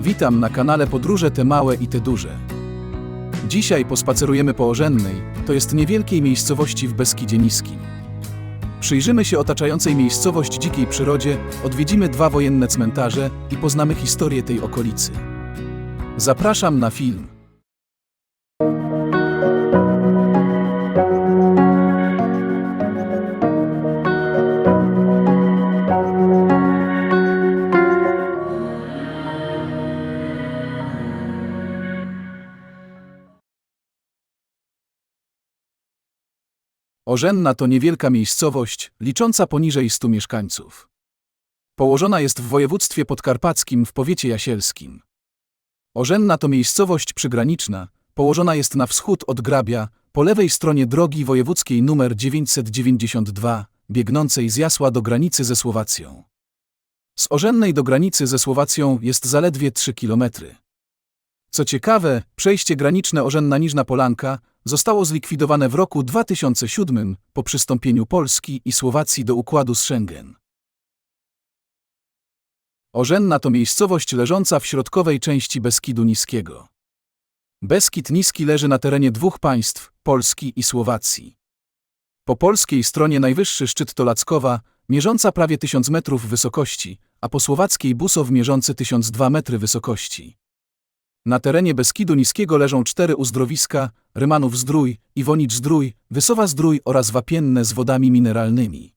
Witam na kanale Podróże te małe i te duże. Dzisiaj pospacerujemy po Orzennej, to jest niewielkiej miejscowości w Beskidzie Niskim. Przyjrzymy się otaczającej miejscowość dzikiej przyrodzie, odwiedzimy dwa wojenne cmentarze i poznamy historię tej okolicy. Zapraszam na film. Orzenna to niewielka miejscowość, licząca poniżej 100 mieszkańców. Położona jest w województwie podkarpackim w powiecie jasielskim. Orzenna to miejscowość przygraniczna, położona jest na wschód od Grabia, po lewej stronie drogi wojewódzkiej nr 992, biegnącej z Jasła do granicy ze Słowacją. Z Orzennej do granicy ze Słowacją jest zaledwie 3 kilometry. Co ciekawe, przejście graniczne Orzenna-Niżna Polanka zostało zlikwidowane w roku 2007 po przystąpieniu Polski i Słowacji do układu z Schengen. Orzenna to miejscowość leżąca w środkowej części Beskidu Niskiego. Beskid Niski leży na terenie dwóch państw, Polski i Słowacji. Po polskiej stronie najwyższy szczyt to Lackowa, mierząca prawie 1000 metrów wysokości, a po słowackiej Busow mierzący 1002 metry wysokości. Na terenie Beskidu Niskiego leżą cztery uzdrowiska, Rymanów Zdrój, Iwonicz Zdrój, Wysowa Zdrój oraz Wapienne z wodami mineralnymi.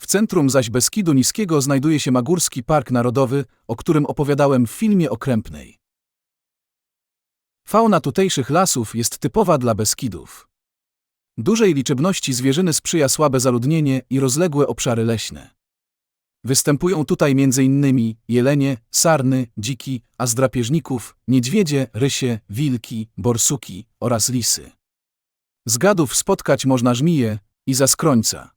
W centrum zaś Beskidu Niskiego znajduje się Magórski Park Narodowy, o którym opowiadałem w filmie o Krępnej. Fauna tutejszych lasów jest typowa dla Beskidów. Dużej liczebności zwierzyny sprzyja słabe zaludnienie i rozległe obszary leśne. Występują tutaj m.in. jelenie, sarny, dziki, a z drapieżników niedźwiedzie, rysie, wilki, borsuki oraz lisy. Z gadów spotkać można żmije i zaskrońca.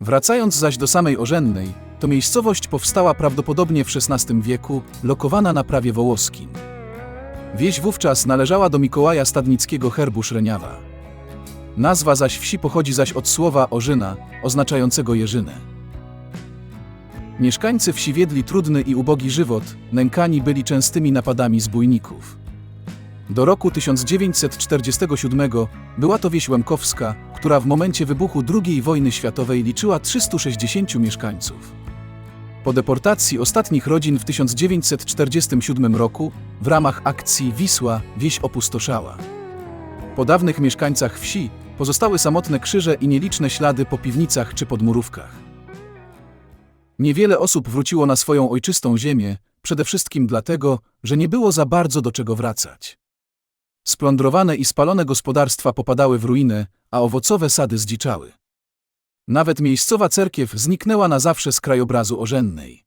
Wracając zaś do samej Orzennej, to miejscowość powstała prawdopodobnie w XVI wieku, lokowana na prawie wołoskim. Wieś wówczas należała do Mikołaja Stadnickiego herbu Szreniawa. Nazwa zaś wsi pochodzi zaś od słowa orzyna, oznaczającego jeżynę. Mieszkańcy wsi wiedli trudny i ubogi żywot, nękani byli częstymi napadami zbójników. Do roku 1947 była to wieś Łemkowska, która w momencie wybuchu II wojny światowej liczyła 360 mieszkańców. Po deportacji ostatnich rodzin w 1947 roku w ramach akcji Wisła wieś opustoszała. Po dawnych mieszkańcach wsi pozostały samotne krzyże i nieliczne ślady po piwnicach czy podmurówkach. Niewiele osób wróciło na swoją ojczystą ziemię, przede wszystkim dlatego, że nie było za bardzo do czego wracać. Splądrowane i spalone gospodarstwa popadały w ruinę, a owocowe sady zdziczały. Nawet miejscowa cerkiew zniknęła na zawsze z krajobrazu orzennej.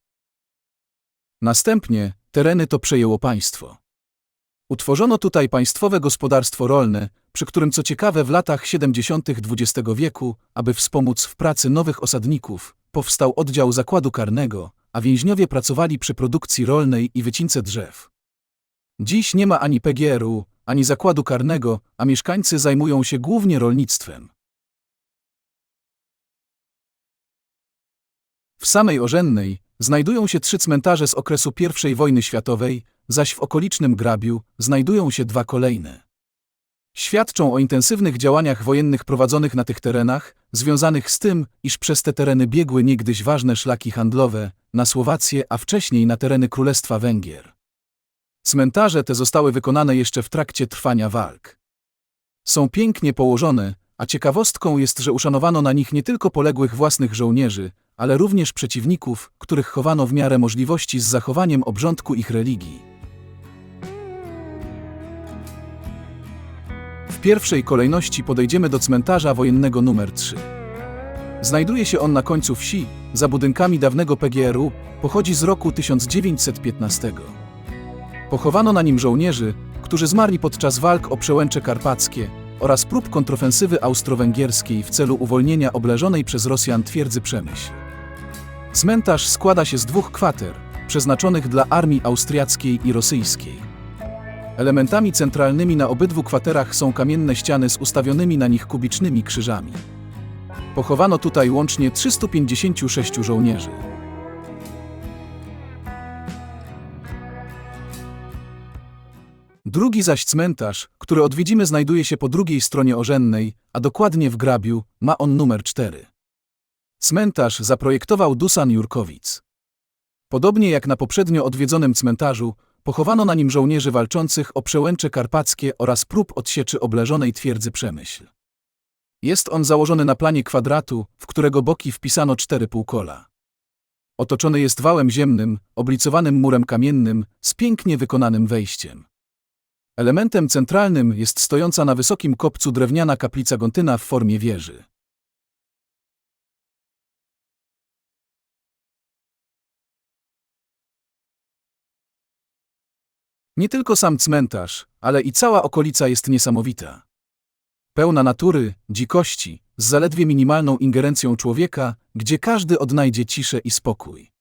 Następnie tereny to przejęło państwo. Utworzono tutaj państwowe gospodarstwo rolne, przy którym co ciekawe w latach 70. XX wieku, aby wspomóc w pracy nowych osadników, powstał oddział zakładu karnego, a więźniowie pracowali przy produkcji rolnej i wycince drzew. Dziś nie ma ani PGR-u, ani zakładu karnego, a mieszkańcy zajmują się głównie rolnictwem. W samej Orzennej znajdują się trzy cmentarze z okresu I wojny światowej, zaś w okolicznym Grabiu znajdują się dwa kolejne. Świadczą o intensywnych działaniach wojennych prowadzonych na tych terenach, związanych z tym, iż przez te tereny biegły niegdyś ważne szlaki handlowe na Słowację, a wcześniej na tereny Królestwa Węgier. Cmentarze te zostały wykonane jeszcze w trakcie trwania walk. Są pięknie położone, a ciekawostką jest, że uszanowano na nich nie tylko poległych własnych żołnierzy, ale również przeciwników, których chowano w miarę możliwości z zachowaniem obrządku ich religii. Pierwszej kolejności podejdziemy do cmentarza wojennego numer 3. Znajduje się on na końcu wsi, za budynkami dawnego PGR-u, pochodzi z roku 1915. Pochowano na nim żołnierzy, którzy zmarli podczas walk o przełęcze karpackie oraz prób kontrofensywy austro-węgierskiej w celu uwolnienia obleżonej przez Rosjan twierdzy Przemyśl. Cmentarz składa się z dwóch kwater, przeznaczonych dla armii austriackiej i rosyjskiej. Elementami centralnymi na obydwu kwaterach są kamienne ściany z ustawionymi na nich kubicznymi krzyżami. Pochowano tutaj łącznie 356 żołnierzy. Drugi zaś cmentarz, który odwiedzimy, znajduje się po drugiej stronie Orzennej, a dokładnie w Grabiu, ma on numer 4. Cmentarz zaprojektował Dusan Jurkowic. Podobnie jak na poprzednio odwiedzonym cmentarzu, pochowano na nim żołnierzy walczących o przełęcze karpackie oraz prób odsieczy obleżonej twierdzy Przemyśl. Jest on założony na planie kwadratu, w którego boki wpisano cztery półkola. Otoczony jest wałem ziemnym, oblicowanym murem kamiennym, z pięknie wykonanym wejściem. Elementem centralnym jest stojąca na wysokim kopcu drewniana kaplica Gontyna w formie wieży. Nie tylko sam cmentarz, ale i cała okolica jest niesamowita. Pełna natury, dzikości, z zaledwie minimalną ingerencją człowieka, gdzie każdy odnajdzie ciszę i spokój.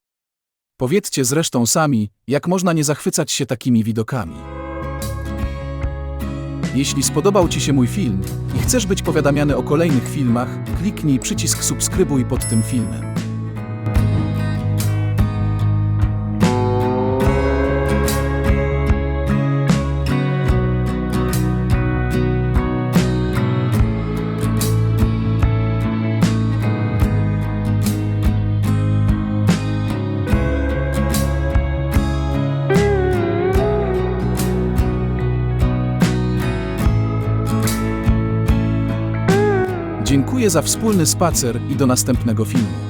Powiedzcie zresztą sami, jak można nie zachwycać się takimi widokami. Jeśli spodobał Ci się mój film i chcesz być powiadamiany o kolejnych filmach, kliknij przycisk subskrybuj pod tym filmem. Dziękuję za wspólny spacer i do następnego filmu.